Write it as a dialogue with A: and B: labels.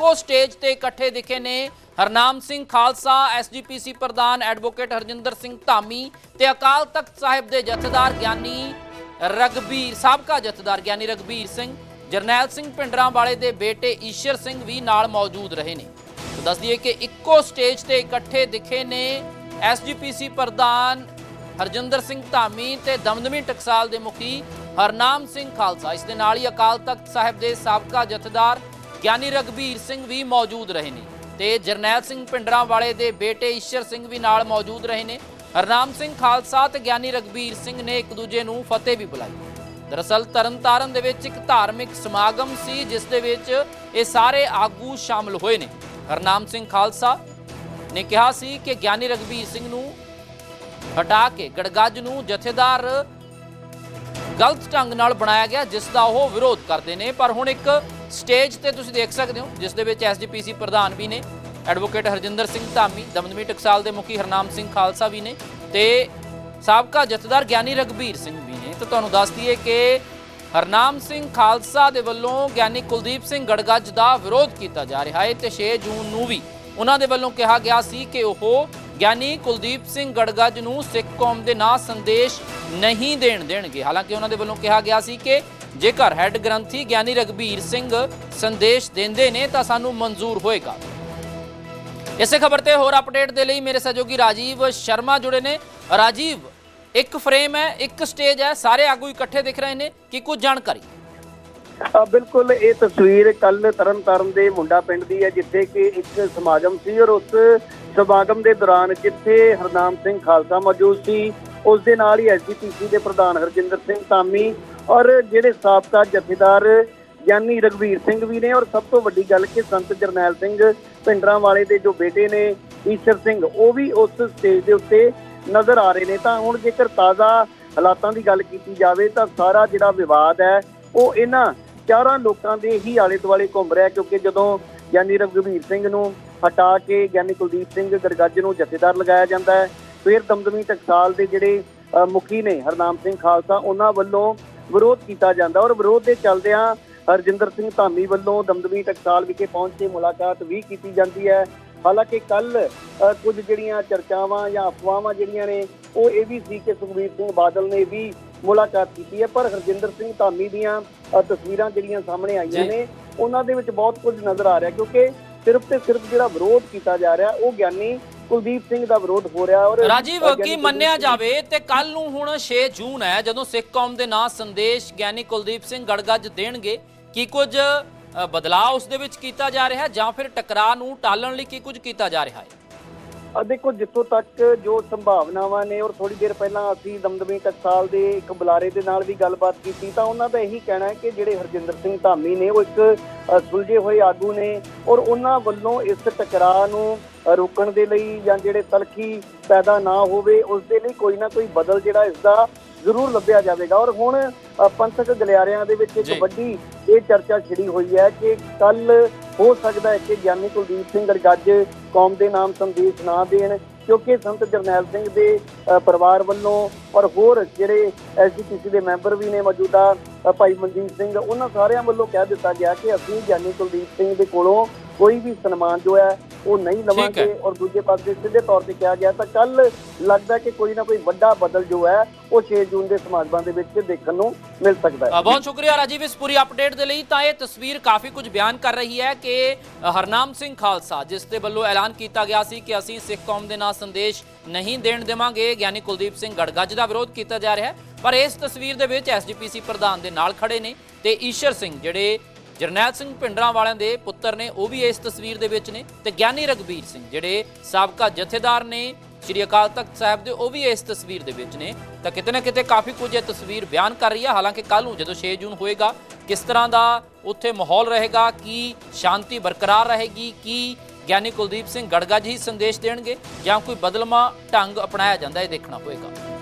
A: ਇੱਕੋ ਸਟੇਜ ਤੇ ਇਕੱਠੇ ਦਿਖੇ ਨੇ ਹਰਨਾਮ ਸਿੰਘ ਖਾਲਸਾ, ਐਸਜੀਪੀਸੀ ਪ੍ਰਧਾਨ ਐਡਵੋਕੇਟ ਹਰਜਿੰਦਰ ਸਿੰਘ ਧਾਮੀ ਤੇ ਅਕਾਲ ਤਖਤ ਸਾਹਿਬ ਦੇ ਜਥੇਦਾਰ ਗਿਆਨੀ ਰਗਬੀਰ, ਸਾਬਕਾ ਜਥੇਦਾਰ ਗਿਆਨੀ ਰਗਬੀਰ ਸਿੰਘ, ਜਰਨੈਲ ਸਿੰਘ ਪਿੰਡਰਾਂ ਵਾਲੇ ਦੇ ਬੇਟੇ ਈਸ਼ਰ ਸਿੰਘ ਵੀ ਨਾਲ ਮੌਜੂਦ ਰਹੇ ਨੇ। ਤਾਂ ਦੱਸ ਦਈਏ ਕਿ ਇੱਕੋ ਸਟੇਜ ਤੇ ਇਕੱਠੇ ਦਿਖੇ ਨੇ ਐਸਜੀਪੀਸੀ ਪ੍ਰਧਾਨ ਹਰਜਿੰਦਰ ਸਿੰਘ ਧਾਮੀ ਤੇ ਦਮਦਮੀ ਟਕਸਾਲ ਦੇ ਮੁਖੀ ਹਰਨਾਮ ਸਿੰਘ ਖਾਲਸਾ। ਇਸ ਦੇ ਨਾਲ ਹੀ ਅਕਾਲ ਤਖਤ ਸਾਹਿਬ ਦੇ ਸਾਬਕਾ ਜਥੇਦਾਰ ਗਿਆਨੀ ਰਗਬੀਰ ਸਿੰਘ ਵੀ ਮੌਜੂਦ ਰਹੇ ਨੇ ਤੇ ਜਰਨੈਲ ਸਿੰਘ ਪਿੰਡਰਾਂ ਵਾਲੇ ਦੇ ਬੇਟੇ ਈਸ਼ਰ ਸਿੰਘ ਵੀ ਨਾਲ ਮੌਜੂਦ ਰਹੇ ਨੇ। ਹਰਨਾਮ ਸਿੰਘ ਖਾਲਸਾ ਤੇ ਗਿਆਨੀ ਰਗਬੀਰ ਸਿੰਘ ਨੇ ਇੱਕ ਦੂਜੇ ਨੂੰ ਫਤਿਹ ਵੀ ਬੁਲਾਈ। ਦਰਅਸਲ ਤਰਨਤਾਰਨ ਦੇ ਵਿੱਚ ਇੱਕ ਧਾਰਮਿਕ ਸਮਾਗਮ ਸੀ, ਜਿਸ ਦੇ ਵਿੱਚ ਇਹ ਸਾਰੇ ਆਗੂ ਸ਼ਾਮਲ ਹੋਏ ਨੇ। ਹਰਨਾਮ ਸਿੰਘ ਖਾਲਸਾ ਨੇ ਕਿਹਾ ਸੀ ਕਿ ਗਿਆਨੀ ਰਗਬੀਰ ਸਿੰਘ ਨੂੰ ਹਟਾ ਕੇ ਗੜਗੱਜ ਨੂੰ ਜਥੇਦਾਰ ਗਲਤ ਢੰਗ ਨਾਲ ਬਣਾਇਆ ਗਿਆ, ਜਿਸ ਦਾ ਉਹ ਵਿਰੋਧ ਕਰਦੇ ਨੇ। ਪਰ ਹੁਣ ਇੱਕ ਸਟੇਜ ਤੇ ਤੁਸੀਂ ਦੇਖ ਸਕਦੇ ਹੋ, ਜਿਸ ਦੇ ਵਿੱਚ ਐਸਜੀਪੀਸੀ ਪ੍ਰਧਾਨ ਵੀ ਨੇ, ਐਡਵੋਕੇਟ ਹਰਜਿੰਦਰ ਸਿੰਘ ਧਾਮੀ, ਦਮਦਮੀ ਟਕਸਾਲ ਦੇ ਮੁਖੀ ਹਰਨਾਮ ਸਿੰਘ ਖਾਲਸਾ ਵੀ ਨੇ, ਤੇ ਸਾਬਕਾ ਜਥੇਦਾਰ ਗਿਆਨੀ ਰਗਬੀਰ ਸਿੰਘ ਵੀ ਨੇ। ਤਾਂ ਤੁਹਾਨੂੰ ਦੱਸ ਦਈਏ ਕਿ ਹਰਨਾਮ ਸਿੰਘ ਖਾਲਸਾ ਦੇ ਵੱਲੋਂ ਗਿਆਨੀ ਕੁਲਦੀਪ ਸਿੰਘ ਗੜਗੱਜ ਦਾ ਵਿਰੋਧ ਕੀਤਾ ਜਾ ਰਿਹਾ ਹੈ, ਤੇ 6 ਜੂਨ ਨੂੰ ਵੀ ਉਹਨਾਂ ਦੇ ਵੱਲੋਂ ਕਿਹਾ ਗਿਆ ਸੀ ਕਿ ਉਹ ਗਿਆਨੀ ਕੁਲਦੀਪ ਸਿੰਘ ਗੜਗੱਜ ਨੂੰ ਸਿੱਖ ਕੌਮ ਦੇ ਨਾਂ ਸੰਦੇਸ਼ ਨਹੀਂ ਦੇਣ ਦੇਣਗੇ। ਹਾਲਾਂਕਿ ਉਹਨਾਂ ਦੇ ਵੱਲੋਂ ਕਿਹਾ ਗਿਆ ਸੀ ਕਿ ਜੇਕਰ ਹੈੱਡ ਗ੍ਰੰਥੀ ਗਿਆਨੀ ਰਗਬੀਰ ਸਿੰਘ ਸੰਦੇਸ਼ ਦਿੰਦੇ ਨੇ ਤਾਂ ਸਾਨੂੰ ਮਨਜ਼ੂਰ ਹੋਏਗਾ। ਇਸੇ ਖਬਰ ਤੇ ਹੋਰ ਅਪਡੇਟ ਦੇ ਲਈ ਮੇਰੇ ਸਹਿਯੋਗੀ ਰਾਜੀਵ ਸ਼ਰਮਾ ਜੁੜੇ ਨੇ। ਰਾਜੀਵ, ਇੱਕ ਫਰੇਮ ਹੈ, ਇੱਕ ਸਟੇਜ ਹੈ, ਸਾਰੇ ਆਗੂ ਇਕੱਠੇ ਦਿਖ ਰਹੇ ਨੇ, ਕੀ ਕੁਝ ਜਾਣਕਾਰੀ?
B: ਬਿਲਕੁਲ, ਇਹ ਤਸਵੀਰ ਕੱਲ ਤਰਨਤਾਰਨ ਦੇ ਮੁੰਡਾ ਪਿੰਡ ਦੀ ਹੈ, ਜਿੱਥੇ ਕਿ ਇੱਕ ਸਮਾਗਮ ਸੀ ਔਰ ਉਸ ਸਮਾਗਮ ਦੇ ਦੌਰਾਨ ਜਿੱਥੇ ਹਰਨਾਮ ਸਿੰਘ ਖਾਲਸਾ ਮੌਜੂਦ ਸੀ। ਉਸ ਦੇ ਨਾਲ ਹੀ ਐਸਜੀਪੀਸੀ ਦੇ ਪ੍ਰਧਾਨ ਹਰਜਿੰਦਰ ਸਿੰਘ ਧਾਮੀ ਔਰ ਜਿਹੜੇ ਸਾਬਕਾ ਜਥੇਦਾਰ ਗਿਆਨੀ ਰਗਵੀਰ ਸਿੰਘ ਵੀ ਨੇ, ਔਰ ਸਭ ਤੋਂ ਵੱਡੀ ਗੱਲ ਕਿ ਸੰਤ ਜਰਨੈਲ ਸਿੰਘ ਪਿੰਡਰਾਂ ਵਾਲੇ ਦੇ ਜੋ ਬੇਟੇ ਨੇ, ਈਸ਼ਰ ਸਿੰਘ, ਉਹ ਵੀ ਉਸ ਸਟੇਜ ਦੇ ਉੱਤੇ ਨਜ਼ਰ ਆ ਰਹੇ ਨੇ। ਤਾਂ ਹੁਣ ਜੇਕਰ ਤਾਜ਼ਾ ਹਾਲਾਤਾਂ ਦੀ ਗੱਲ ਕੀਤੀ ਜਾਵੇ, ਤਾਂ ਸਾਰਾ ਜਿਹੜਾ ਵਿਵਾਦ ਹੈ, ਉਹ ਇਹਨਾਂ ਚਾਰਾਂ ਲੋਕਾਂ ਦੇ ਹੀ ਆਲੇ ਦੁਆਲੇ ਘੁੰਮ ਰਿਹਾ ਕਿਉਂਕਿ ਜਦੋਂ ਗਿਆਨੀ ਰਘਵੀਰ ਸਿੰਘ ਨੂੰ ਹਟਾ ਕੇ ਗਿਆਨੀ ਕੁਲਦੀਪ ਸਿੰਘ ਗਰਗੱਜ ਨੂੰ ਜਥੇਦਾਰ ਲਗਾਇਆ ਜਾਂਦਾ ਹੈ, ਫਿਰ ਦਮਦਮੀ ਟਕਸਾਲ ਦੇ ਜਿਹੜੇ ਮੁਖੀ ਨੇ ਹਰਨਾਮ ਸਿੰਘ ਖਾਲਸਾ, ਉਹਨਾਂ ਵੱਲੋਂ ਵਿਰੋਧ ਕੀਤਾ ਜਾਂਦਾ ਔਰ ਵਿਰੋਧ ਦੇ ਚੱਲਦਿਆਂ ਹਰਜਿੰਦਰ ਸਿੰਘ ਧਾਮੀ ਵੱਲੋਂ ਦਮਦਮੀ ਟਕਸਾਲ ਵਿਖੇ ਪਹੁੰਚ ਕੇ ਮੁਲਾਕਾਤ ਵੀ ਕੀਤੀ ਜਾਂਦੀ ਹੈ ਹਾਲਾਂਕਿ ਕੱਲ ਕੁਝ ਜਿਹੜੀਆਂ ਚਰਚਾਵਾਂ ਜਾਂ ਅਫਵਾਹਾਂ ਜਿਹੜੀਆਂ ਨੇ ਉਹ ਇਹ ਵੀ ਸੀ ਕਿ ਸੁਖਬੀਰ ਸਿੰਘ ਬਾਦਲ ਨੇ ਵੀ ਮੁਲਾਕਾਤ ਕੀਤੀ ਹੈ ਪਰ ਹਰਜਿੰਦਰ ਸਿੰਘ ਧਾਮੀ ਦੀਆਂ ਤਸਵੀਰਾਂ ਜਿਹੜੀਆਂ ਸਾਹਮਣੇ ਆਈਆਂ। ਨੇ ਉਹਨਾਂ ਦੇ ਵਿੱਚ ਬਹੁਤ ਕੁਝ ਨਜ਼ਰ ਆ ਰਿਹਾ ਕਿਉਂਕਿ ਸਿਰਫ ਤੇ ਸਿਰਫ ਜਿਹੜਾ ਵਿਰੋਧ ਕੀਤਾ ਜਾ ਰਿਹਾ ਉਹ ਗਿਆਨੀ ਕੁਲਦੀਪ ਸਿੰਘ ਦਾ ਵਿਰੋਧ ਹੋ ਰਿਹਾ ਔਰ
A: ਰਾਜੀਵ ਕੀ ਮੰਨਿਆ ਜਾਵੇ ਤੇ ਕੱਲ ਨੂੰ ਹੁਣ 6 ਜੂਨ ਹੈ ਜਦੋਂ ਸਿੱਖ ਕੌਮ ਦੇ ਨਾਂ ਸੰਦੇਸ਼ ਗਿਆਨੀ ਕੁਲਦੀਪ ਸਿੰਘ ਗੜਗੱਜ ਦੇਣਗੇ ਕੀ ਕੁਝ ਬਦਲਾਅ ਉਸ ਦੇ ਵਿੱਚ ਕੀਤਾ ਜਾ ਰਿਹਾ ਹੈ ਜਾਂ ਫਿਰ ਟਕਰਾਅ ਨੂੰ ਟਾਲਣ ਲਈ ਕੀ ਕੁਝ ਕੀਤਾ ਜਾ ਰਿਹਾ ਹੈ?
B: ਦੇਖੋ, ਜਿੱਥੋਂ ਤੱਕ ਜੋ ਸੰਭਾਵਨਾਵਾਂ ਨੇ ਔਰ ਥੋੜੀ ਦੇਰ ਪਹਿਲਾਂ ਅਸੀਂ ਦਮਦਮੀ ਟਕਸਾਲ ਦੇ ਇੱਕ ਬੁਲਾਰੇ ਦੇ ਨਾਲ ਵੀ ਗੱਲਬਾਤ ਕੀਤੀ, ਤਾਂ ਉਹਨਾਂ ਦਾ ਇਹੀ ਕਹਿਣਾ ਹੈ ਕਿ ਜਿਹੜੇ ਹਰਜਿੰਦਰ ਸਿੰਘ ਧਾਮੀ ਨੇ, ਉਹ ਇੱਕ ਸੁਲਝੇ ਹੋਏ ਆਗੂ ਨੇ ਔਰ ਉਹਨਾਂ ਵੱਲੋਂ ਇਸ ਟਕਰਾਅ ਨੂੰ ਰੋਕਣ ਦੇ ਲਈ ਜਾਂ ਜਿਹੜੇ ਤਲਖੀ ਪੈਦਾ ਨਾ ਹੋਵੇ, ਉਸ ਦੇ ਲਈ ਕੋਈ ਨਾ ਕੋਈ ਬਦਲ ਜਿਹੜਾ ਇਸ ਦਾ ਜ਼ਰੂਰ ਲੱਭਿਆ ਜਾਵੇਗਾ ਔਰ ਹੁਣ ਪੰਥਕ ਗਲਿਆਰਿਆਂ ਦੇ ਵਿੱਚ। ਇੱਕ ਵੱਡੀ ਇਹ ਚਰਚਾ ਛਿੜੀ ਹੋਈ ਹੈ ਕਿ ਕੱਲ ਹੋ ਸਕਦਾ ਹੈ ਕਿ ਗਿਆਨੀ ਕੁਲਦੀਪ ਸਿੰਘ ਗੜਗੱਜ ਕੌਮ ਦੇ ਨਾਮ ਸੰਦੇਸ਼ ਨਾ ਦੇਣ ਕਿਉਂਕਿ ਸੰਤ ਜਰਨੈਲ ਸਿੰਘ ਦੇ ਪਰਿਵਾਰ ਵੱਲੋਂ ਔਰ ਹੋਰ ਜਿਹੜੇ ਐਸਜੀਪੀਸੀ ਦੇ ਮੈਂਬਰ ਵੀ ਨੇ ਮੌਜੂਦਾ ਭਾਈ ਮਨਜੀਤ ਸਿੰਘ ਉਹਨਾਂ ਸਾਰਿਆਂ ਵੱਲੋਂ ਕਹਿ ਦਿੱਤਾ ਗਿਆ ਕਿ ਅਸੀਂ ਗਿਆਨੀ ਕੁਲਦੀਪ ਸਿੰਘ ਦੇ ਕੋਲੋਂ ਕੋਈ ਵੀ ਸਨਮਾਨ ਜੋ ਹੈ ਉਹ ਨਹੀਂ ਲਵਾਂਗੇ। ਔਰ ਦੂਜੇ ਪਾਸੇ ਸਿੱਧੇ ਤੌਰ ਤੇ ਕਿਹਾ ਗਿਆ ਤਾਂ ਕੱਲ ਲੱਗਦਾ ਕਿ ਕੋਈ ਨਾ ਕੋਈ ਵੱਡਾ ਬਦਲ ਜੋ ਹੈ ਉਹ 6 ਜੂਨ ਦੇ ਸਮਾਗਮਾਂ ਦੇ ਵਿੱਚ ਦੇਖਣ ਨੂੰ ਮਿਲ ਸਕਦਾ ਹੈ
A: ਬਹੁਤ ਸ਼ੁਕਰੀਆ ਰਾਜੀਵ ਇਸ ਪੂਰੀ ਅਪਡੇਟ ਦੇ ਲਈ ਤਾਂ ਇਹ ਤਸਵੀਰ ਕਾਫੀ ਕੁਝ ਬਿਆਨ ਕਰ ਰਹੀ ਹੈ ਕਿ ਹਰਨਾਮ ਸਿੰਘ ਖਾਲਸਾ ਜਿਸ ਦੇ ਵੱਲੋਂ ਐਲਾਨ ਕੀਤਾ ਗਿਆ ਸੀ ਕਿ ਅਸੀਂ ਸਿੱਖ ਕੌਮ ਦੇ ਨਾਂ ਸੰਦੇਸ਼ ਨਹੀਂ ਦੇਣ ਦੇਵਾਂਗੇ ਗਿਆਨੀ ਕੁਲਦੀਪ ਸਿੰਘ ਗੜਗੱਜ ਦਾ ਵਿਰੋਧ ਕੀਤਾ ਜਾ ਰਿਹਾ ਹੈ ਪਰ ਇਸ ਤਸਵੀਰ ਦੇ ਵਿੱਚ ਐਸਜੀਪੀਸੀ ਪ੍ਰਧਾਨ ਦੇ ਨਾਲ ਖੜੇ ਨੇ ਤੇ ਈਸ਼ਰ ਸਿੰਘ ਜਿਹੜੇ ਜਰਨੈਲ ਸਿੰਘ ਭਿੰਡਰਾਂ ਵਾਲਿਆਂ ਦੇ ਪੁੱਤਰ ਨੇ, ਉਹ ਵੀ ਇਸ ਤਸਵੀਰ ਦੇ ਵਿੱਚ ਨੇ ਤੇ ਗਿਆਨੀ ਰਗਬੀਰ ਸਿੰਘ, ਜਿਹੜੇ ਸਾਬਕਾ ਜਥੇਦਾਰ ਨੇ, ਸ਼੍ਰੀ ਅਕਾਲ ਤਖਤ ਸਾਹਿਬ ਦੇ, ਉਹ ਵੀ ਇਸ ਤਸਵੀਰ ਦੇ ਵਿੱਚ ਨੇ। ਤਾਂ ਕਿਤੇ ਨਾ ਕਿਤੇ ਕਾਫੀ ਕੁਝ ਇਹ ਤਸਵੀਰ ਬਿਆਨ ਕਰ ਰਹੀ ਹੈ ਹਾਲਾਂਕਿ ਕੱਲ ਨੂੰ ਜਦੋਂ 6 ਜੂਨ ਹੋਏਗਾ, ਕਿਸ ਤਰ੍ਹਾਂ ਦਾ ਉੱਥੇ ਮਾਹੌਲ ਰਹੇਗਾ, ਕੀ ਸ਼ਾਂਤੀ ਬਰਕਰਾਰ ਰਹੇਗੀ, ਕੀ ਗਿਆਨੀ ਕੁਲਦੀਪ ਸਿੰਘ ਗੜਗਾ ਜੀ ਸੰਦੇਸ਼ ਦੇਣਗੇ ਜਾਂ ਕੋਈ ਬਦਲਮਾ ਢੰਗ ਅਪਣਾਇਆ ਜਾਂਦਾ, ਇਹ ਦੇਖਣਾ ਹੋਏਗਾ।